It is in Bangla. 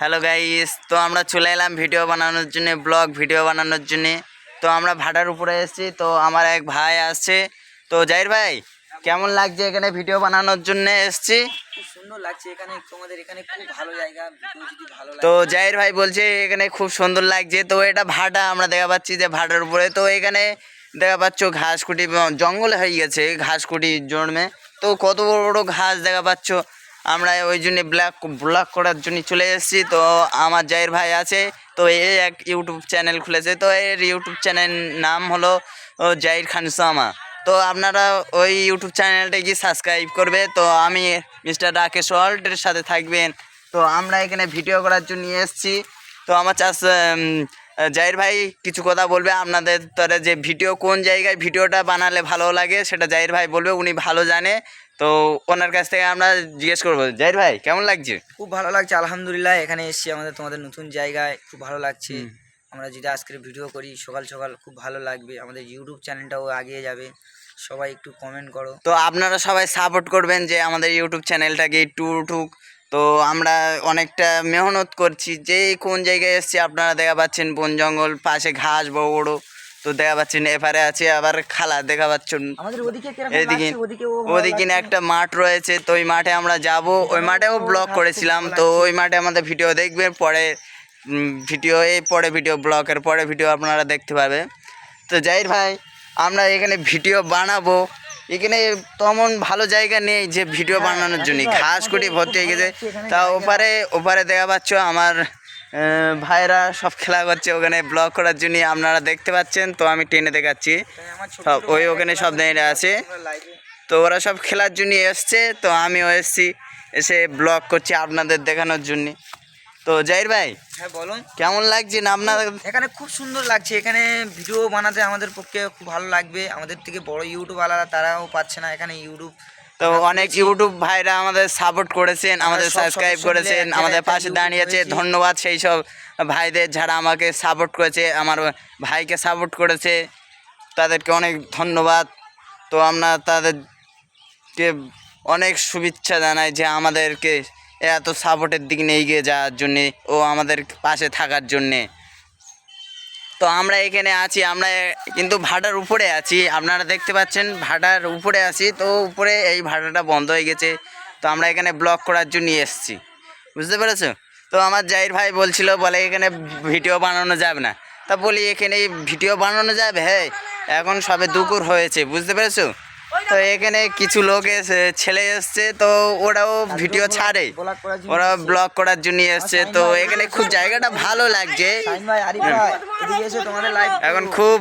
হ্যালো গাইস তো আমরা চলে এলাম ভিডিও বানানোর জন্য ব্লগ ভিডিও বানানোর জন্য। তো আমরা ভাটার উপরে এসেছি। তো আমার এক ভাই আসছে তো জাহির ভাই কেমন লাগছে এখানে ভিডিও বানানোর জন্য এসেছি? সুন্দর লাগছে এখানে। তোমাদের এখানে খুব ভালো জায়গা। ভালো তো জাহির ভাই বলছে এখানে খুব সুন্দর লাগছে। তো এটা ভাটা। আমরা দেখা পাচ্ছি যে ভাটার উপরে। তো এখানে দেখা পাচ্ছ ঘাস কুটি জঙ্গলে হয়ে গেছে ঘাস কুটি জন্মে তো কত বড় বড় ঘাস দেখা পাচ্ছ। আমরা ওই জন্য ব্ল্যাক ব্লগ করার জন্য চলে এসেছি। তো আমার জাহির ভাই আছে, তো এ এক ইউটিউব চ্যানেল খুলেছে। তো এর ইউটিউব চ্যানেল নাম হলো জাহির খান সামা। তো আপনারা ওই ইউটিউব চ্যানেলটা গিয়ে সাবস্ক্রাইব করবে। তো আমি মিস্টার রাকেশ ওয়ার্ল্ডের সাথে থাকবেন। তো আমরা এখানে ভিডিও করার জন্য এসেছি। তো আমার চাষ জাহির ভাই কিছু কথা বলবে আপনাদের তরে যে ভিডিও কোন জায়গায় ভিডিওটা বানালে ভালো লাগে সেটা জাহির ভাই বলবে, উনি ভালো জানে। তো ওনার কাছ থেকে আমরা জিজ্ঞেস করব জাহির ভাই কেমন লাগছে? খুব ভালো লাগছে আলহামদুলিল্লাহ এখানে এসেছি আমাদের তোমাদের নতুন জায়গায় খুব ভালো লাগছে। আমরা যদি আজকের ভিডিও করি সকাল সকাল খুব ভালো লাগবে। আমাদের ইউটিউব চ্যানেলটাও আগিয়ে যাবে। সবাই একটু কমেন্ট করো। তো আপনারা সবাই সাপোর্ট করবেন যে আমাদের ইউটিউব চ্যানেলটাকে একটু উঠুক তো আমরা অনেকটা মেহনত করছি যে কোন জায়গায় এসেছি আপনারা দেখা পাচ্ছেন বন জঙ্গল পাশে ঘাস বড় বড়। তো দেখা পাচ্ছেন এপারে আছে আবার খালা দেখা পাচ্ছেন ওদিকে এদিকে ওদিকে একটা মাঠ রয়েছে তো ওই মাঠে আমরা যাব। ওই মাঠেও ব্লগ করেছিলাম তো ওই মাঠে আমাদের ভিডিও দেখবেন পরে ভিডিও এই পরে ভিডিও ব্লগের পরে ভিডিও আপনারা দেখতে পাবে তো জাহির ভাই আমরা এখানে ভিডিও বানাবো। এখানে তেমন ভালো জায়গা নেই যে ভিডিও বানানোর জন্য। ঘাস কুটি ভর্তি হয়ে গেছে। তা ওপারে ওপারে দেখা পাচ্ছ আমার ভাইরা সব খেলা করছে ওখানে ব্লগ করার জন্য আপনারা দেখতে পাচ্ছেন তো আমি টেনে দেখাচ্ছি। সব ওই ওখানে সব দাঁড়িয়ে আছে। তো ওরা সব খেলার জন্য এসছে তো আমিও এসছি এসে ব্লগ করছি আপনাদের দেখানোর জন্য। তো জাহির ভাই হ্যাঁ বলো কেমন লাগছে না আপনার? এখানে খুব সুন্দর লাগছে এখানে ভিডিও বানাতে আমাদের পক্ষে খুব ভালো লাগবে। আমাদের থেকে বড় ইউটিউব আলাদা তারাও পাচ্ছে না এখানে ইউটিউব তো অনেক ইউটিউব ভাইরা আমাদের সাপোর্ট করেছেন আমাদের সাবস্ক্রাইব করেছেন আমাদের পাশে দাঁড়িয়েছে ধন্যবাদ সেই সব ভাইদের যারা আমাকে সাপোর্ট করেছে আমার ভাইকে সাপোর্ট করেছে তাদেরকে অনেক ধন্যবাদ। তো আমরা তাদেরকে অনেক শুভেচ্ছা জানাই যে আমাদেরকে এত সাপোর্টের দিকে নিয়ে এগিয়ে যাওয়ার জন্যে ও আমাদের পাশে থাকার জন্যে। তো আমরা এখানে আছি, আমরা কিন্তু ভাটার উপরে আছি। আপনারা দেখতে পাচ্ছেন, ভাটার উপরে আছি। তো উপরে এই ভাটাটা বন্ধ হয়ে গেছে। তো আমরা এখানে ব্লক করার জন্য এসেছি। বুঝতে পেরেছ? তো আমার জাহির ভাই বলছিল, বলে এখানে ভিডিও বানানো যাবে না। তা বলি, এখানে ভিডিও বানানো যাবে? হ্যাঁ এখন সবে দুপুর হয়েছে। বুঝতে পেরেছ? তো এখানে কিছু লোক এসে ছেলে এসছে তো ওরাও ভিডিও ছাড়ে। ওরা ব্লগ করার জন্য এসছে। তো এখানে খুব জায়গাটা ভালো লাগছে। এখন খুব